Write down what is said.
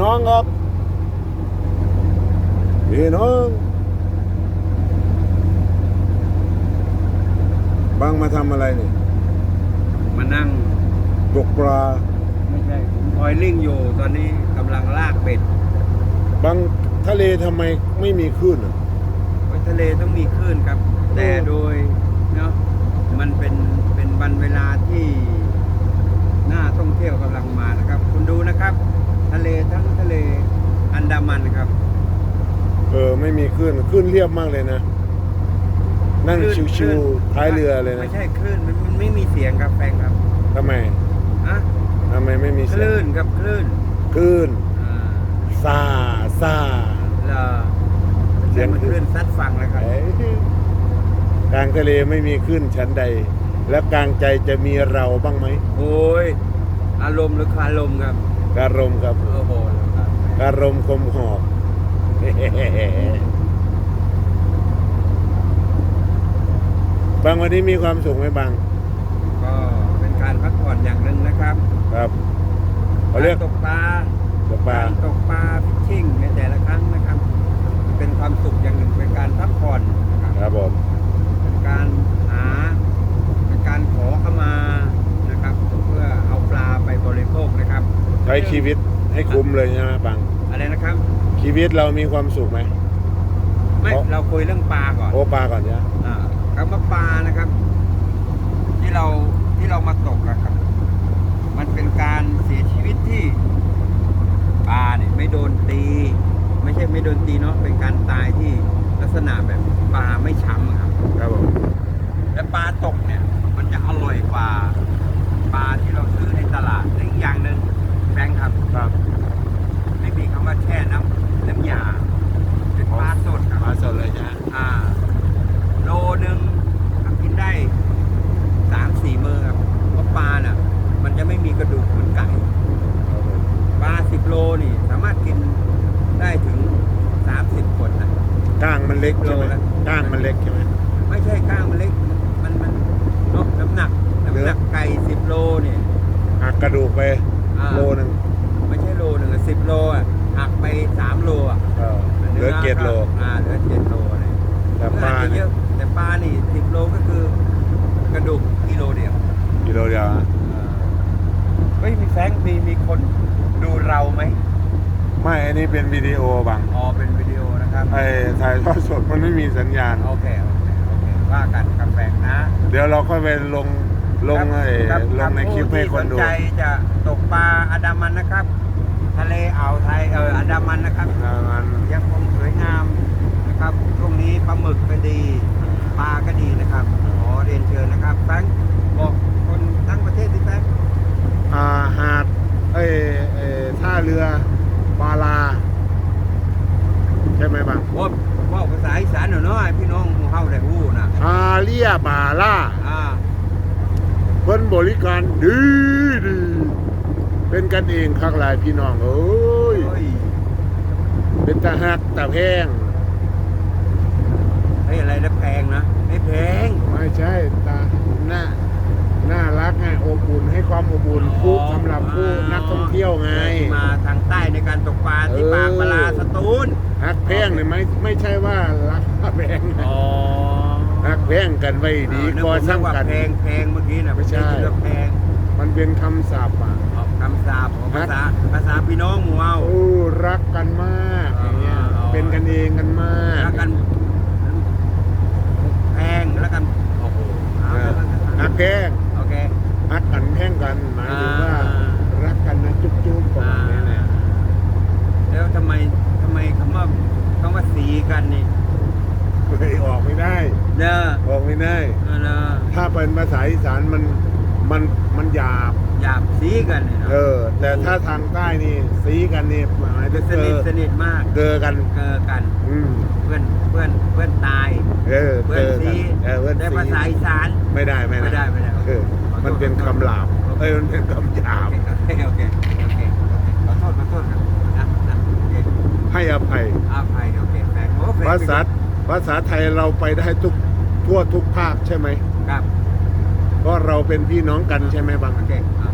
น้องครับ พี่น้องบังมาทำอะไรนี่มานั่งตกปลา ไม่ใช่ผมออยลิ่งอยู่ตอนนี้กำลังลากเบ็ดบังทะเลทำไมไม่มีคลื่นอะ ไว้ทะเลต้องมีคลื่นครับ แต่โดยเนาะมันเป็นเป็นวันเวลาที่น่าท่องเที่ยวกำลังมานะครับ คุณดูนะครับ ทะเลทั้งทะเลอันดามันครับ เออ ไม่มีคลื่นคลื่นเรียบมากเลยนะ นั่งคลื่ชิวๆท้ายเรือเลยนะไม่ใช่คลื่นมันมันไม่มีเสียงครับแฟงครับทำไมอะทำไมไม่มีคเสียลื่งนครับคลื่นคลื่นอ่าซาซาแล้วเสีเสียยงงมันคลื่คลื่นนซัดฝั่งเลยครับ เอ้ยกลางทะเลไม่มีคลื่นชั้นใด แล้วกลางใจจะมีเราบ้างไหมโอ้ยอารมณ์หรือคารมครับ การมครับ โอ้โหครับการมคมหอก บางวันนี้มีความสุขไหมบาง ก็เป็นการพักผ่อนอย่างหนึ่งนะครับครับเขาเรียกกตกปลาตกปลาการตกปลาฟิชชิ่งในแต่ละครั้งนะครับ เป็นความสุขอย่างหนึ่งเป็นการพักผ่อนนะครับครับผมเป็นการหาเป็นการขอเข้ามานะครับ เพื่อเอาปลาไปบริโภคนะครับ ใช้ชีวิตให้คุ้มเลยใช่ไหมบางอะไรนะครับ ชีวิตเรามีความสุขไหม ไม่เพราะ เราคุยเรื่องปลาก่อนโอปลาก่อนเนี่ยอ่าคำว่าปลานะครับ ที่เราที่เรามาตกนะครับ มันเป็นการเสียชีวิตที่ปลาเนี่ยไม่โดนตี ไม่ใช่ไม่โดนตีเนาะเป็นการตายที่ลักษณะแบบปลาไม่ช้ำอะครับ ครับผม และปลาตกเนี่ย มันจะอร่อยกว่าปลาที่เราซื้อในตลาดและอีกอย่างหนึ่งแบงค์ครับ ครับ ไม่มีคำว่าแช่น้ำน้ำยาเป็นปลาสดครับ ปลาสดเลยนะ อ่า โลหนึ่งก็กินได้สามสี่มือครับเพราะปลาน่ะ มันจะไม่มีกระดูกเหมือนไก่ ครับผม ปลาสิบโลนี่ สามารถกินได้ถึงสามสิบคนนะ ก้างมัน เล็กใช่ไหมโลละก้างมันเล็กใช่ไหมไม่ใช่ก้างมันเล็ก มันมันเนอะน้ำหนักน้ำหนักไก่สิบโลเนี่ยหักกระดูกไปอ่าโลนึงไม่ใช่โลหนึ่งสิบโลอะหักไปสามโลอะเออเหลือเจ็ดโลอ่าเหลือเจ็ดโลเลยแต่ปลาเนื้ออาจจะเยเนี่ยอะแต่ปลานี่สิบโลก็คือกระดูกกิโลเดียวกิโลเดียวอะเฮ้ยมีแฟงมีมีคนดูเราไหมไม่อันนี้เป็นวิดีโอบางอ๋อเป็นวิดีโอนะ ครับไอ้ถ่ายทอดสดมันไม่มีสัญญาณ โอเคโอเคโอเคว่ากันกับแฟงนะเดี๋ยวเราค่อยไปลงลงไอ้รับลงในคลิปให้คนดู ผู้ที่สนใจจะตกปลาอันดามันนะครับ ทะเลอ่าวไทยเอออันดามันนะครับอ่ามันยังคงสวยงามนะครับช่วงนี้ปลาหมึกก็ดีปลาก็ดีนะครับขอเรียนเชิญนะครับแฟงบอกคนทั้งประเทศที่แฟง อ่าหาดเอ้ยเอ้ยท่าเรือปาลา ใช่ไหมบาง ว่าว่าภาษาอีสานหน่อยเนาะให้พี่น้องหมู่เฮาได้ฮู้นะ ฮา เลียบาล่าอ่าเพิ่นบริการดีดี เป็นกันเองคักหลายพี่น้องเอ้ย เฮ้ยเป็นตาหักตาแพง เฮ้ยอะไรนะแพงนะไม่แพงไม่ใช่ตาหน้าน่ารักไงอบอุ่นให้ความอบอุ่นผู้สำหรับผู้นักท่องเที่ยวไง ที่มาทางใต้ในการตกปลาที่ปางปลาสตูล หักแพงเนี่ยไม่ไม่ใช่ว่ารักแพงนะ อ๋อ พงกันไว้ดีนึก็ว่าสร้างกัน แพงแพงเมื่อกี้นะไม่ใช่คิดว่าแพงมันเป็นคำศัพท์อะออกคำสาปของฮะภาษาภาษาพี่น้องหมู่เฮาโอ้รักกันมากอย่างเงี้ยอ๋อเป็นกันเองกันมากแล้วกันแพงแล้วกันโอ้โหเอาเออแล้วกันหักแพงโอเครักกันแพงกันหมายถึงว่า อ่า รักกันนะจุ๊บจุ๊บประมาณนี้นะ แล้วทำไมทำไมคำว่าคำว่าสีกันนี่ เฮ้ยออก ไม่ได้เนอะออกไม่ได้เนอะเนอะถ้าเป็นภาษาอีสานมันมันมันหยาบ หยาบสีกันนี่เนาะเออ แต่ถ้าทางใต้นี่สีกันนี่หมายถึงสเกนิทอสนิทมาก เกอกัน เกอกัน อืมเพื่อนเพื่อนเพื่อนตาย เออเพื่อนเกอกัสีเออเพื่อนแต่สีภาษาอีสาน ไม่ได้ไม่ไม่ได้ไม่ได้ เออมันเป็นคำหลาบเอ้ยมันเป็นคำหยาบ โอเคโอเคโอเคขอโทษขอโทษครับนะนะโอเคให้อภัยอาภัยโอเคแฟนโอ้แฟนภาษาภาษาไทยเราไปได้ทุก ทั่วทุกภาคใช่ไหมครับ เพราะเราเป็นพี่น้องกันใช่ไหมบางโอเคโอเค